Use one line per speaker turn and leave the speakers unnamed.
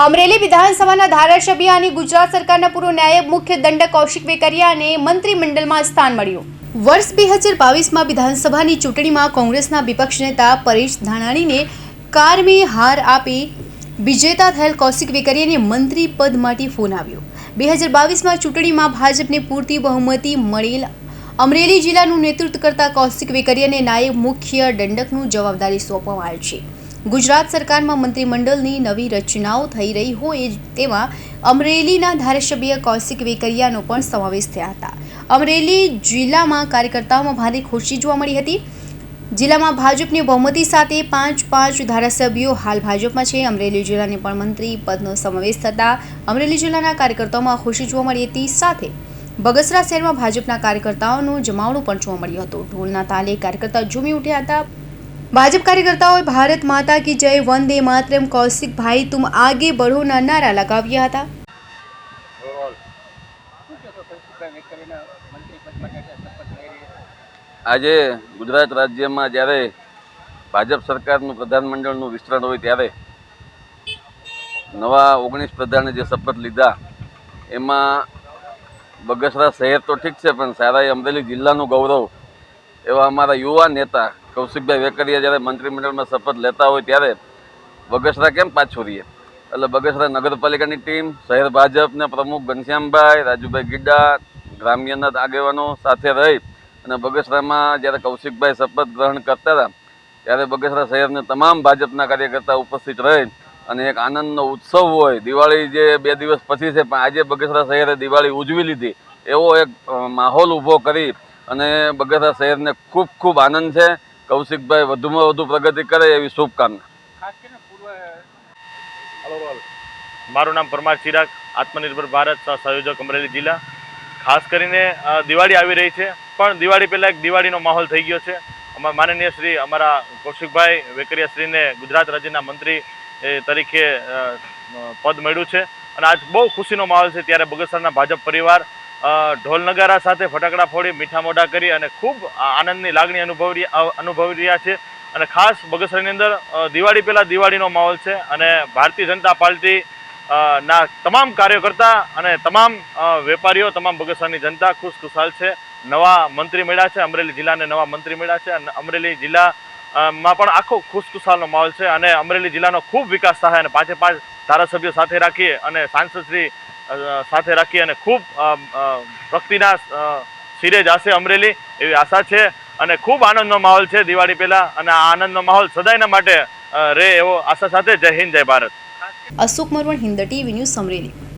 અમરેલી વિધાનસભાના ધારાસભ્ય અને ગુજરાત સરકારના પૂર્વ નાયબ મુખ્ય દંડક કૌશિક વેકરિયાને મંત્રીમંડળમાં સ્થાન મળ્યું. વર્ષ બે હજાર બાવીસમાં વિધાનસભાની ચૂંટણીમાં કોંગ્રેસના વિપક્ષ નેતા પરેશ ધાનાણીને કારમી હાર આપી વિજેતા થયેલ કૌશિક વેકરિયાને મંત્રી પદ માટે ફોન આવ્યો. બે હજાર બાવીસમાં ચૂંટણીમાં ભાજપને પૂરતી બહુમતી મળેલ અમરેલી જિલ્લાનું નેતૃત્વ કરતા કૌશિક વેકરિયાને નાયબ મુખ્ય દંડકનું જવાબદારી સોંપવામાં આવી છે. ગુજરાત સરકારમાં મંત્રીમંડળની નવી રચનાઓ થઈ રહી હોય તેમાં અમરેલીના ધારાસભ્ય કૌશિક વેકરિયાનો પણ સમાવેશ થયા હતા. અમરેલી જિલ્લામાં કાર્યકર્તાઓમાં ભારે ખુશી જોવા મળી હતી. જિલ્લામાં ભાજપની બહુમતી સાથે પાંચ પાંચ ધારાસભ્યો હાલ ભાજપમાં છે. અમરેલી જિલ્લાને પણ મંત્રી પદનો સમાવેશ થતાં અમરેલી જિલ્લાના કાર્યકર્તાઓમાં ખુશી જોવા મળી હતી. સાથે બગસરા શહેરમાં ભાજપના કાર્યકર્તાઓનું જમાવણું પણ જોવા મળ્યું હતું. ઢોલના તાલે કાર્યકર્તાઓ ઝૂમી ઉઠ્યા હતા. ભાજપ કાર્યકર્તાઓએ ભારત માતા કી જય, વંદે માતરમ, કૌશિક ભાઈ તુમ આગે બઢોના નારા લગાવ્યા હતા.
આજે ગુજરાત રાજ્યમાં જ્યારે ભાજપ સરકારનું પ્રધાનમંડળનું વિસ્તરણ હોય ત્યારે નવા ઓગણીસ પ્રધાને જે શપથ લીધા, એમાં બગસરા શહેર તો ઠીક છે, પણ સારા અમરેલી જિલ્લાનું ગૌરવ એવા અમારા યુવા નેતા કૌશિકભાઈ વેકરિયા જ્યારે મંત્રીમંડળમાં શપથ લેતા હોય ત્યારે બગસરા કેમ પાછું રહીએ? એટલે બગસરા નગરપાલિકાની ટીમ, શહેર ભાજપના પ્રમુખ ઘનશ્યામભાઈ, રાજુભાઈ ગીડા ગ્રામ્યના આગેવાનો સાથે રહી અને બગસરામાં જ્યારે કૌશિકભાઈ શપથ ગ્રહણ કરતા હતા, ત્યારે બગસરા શહેરના તમામ ભાજપના કાર્યકર્તા ઉપસ્થિત રહી અને એક આનંદનો ઉત્સવ હોય. દિવાળી જે બે દિવસ પછી છે, પણ આજે બગસરા શહેરે દિવાળી ઉજવી લીધી. એવો એક માહોલ ઊભો કરી અને બગસરા શહેરને ખૂબ ખૂબ આનંદ છે. કૌશિકભાઈ વધુમાં વધુ પ્રગતિ કરે એવી શુભકામના.
મારું નામ પરમાર ચિરાગ આત્મનિર્ભર ભારત સંયોજક અમરેલી જિલ્લા. ખાસ કરીને દિવાળી આવી રહી છે પણ દિવાળી પહેલાં એક દિવાળીનો માહોલ થઈ ગયો છે. અમારા માનનીય શ્રી અમારા કૌશિકભાઈ વેકરિયા શ્રીને ગુજરાત રાજ્યના મંત્રી એ તરીકે પદ મળ્યું છે. અને આજ બહુ ખુશીનો માહોલ છે ત્યારે બગસરાના ભાજપ પરિવાર ઢોલ નગારા સાથે ફટાકડા ફોડી મીઠા મોઢા કરી અને ખૂબ આનંદની લાગણી અનુભવી અનુભવી રહ્યા છે. અને ખાસ બગસરાની અંદર દિવાળી પહેલાં દિવાળીનો માહોલ છે અને ભારતીય જનતા પાર્ટી ના તમામ કાર્યકર્તા અને તમામ વેપારીઓ તમામ બગસરાની જનતા ખુશ ખુશાલ છે. નવા મંત્રી મળ્યા છે અમરેલી જિલ્લાને નવા મંત્રી મળ્યા છે અને અમરેલી જિલ્લા માં પણ આખો ખુશખુશાલનો માહોલ છે અને અમરેલી જિલ્લાનો ખૂબ વિકાસ થાય અને પાંચે પાંચ ધારાસભ્યો સાથે રાખીએ અને સાંસદશ્રી અ, સાથે રાખી અને ખૂબ ભક્તિના શિરે જશે અમરેલી એવી આશા છે અને ખૂબ આનંદનો માહોલ છે દિવાળી પહેલાં અને આ આનંદનો માહોલ સદાયના માટે રહે એવો આશા સાથે જય હિન્દ, જય Bharat.
Ashok Marvan, Hind TV news Amreli.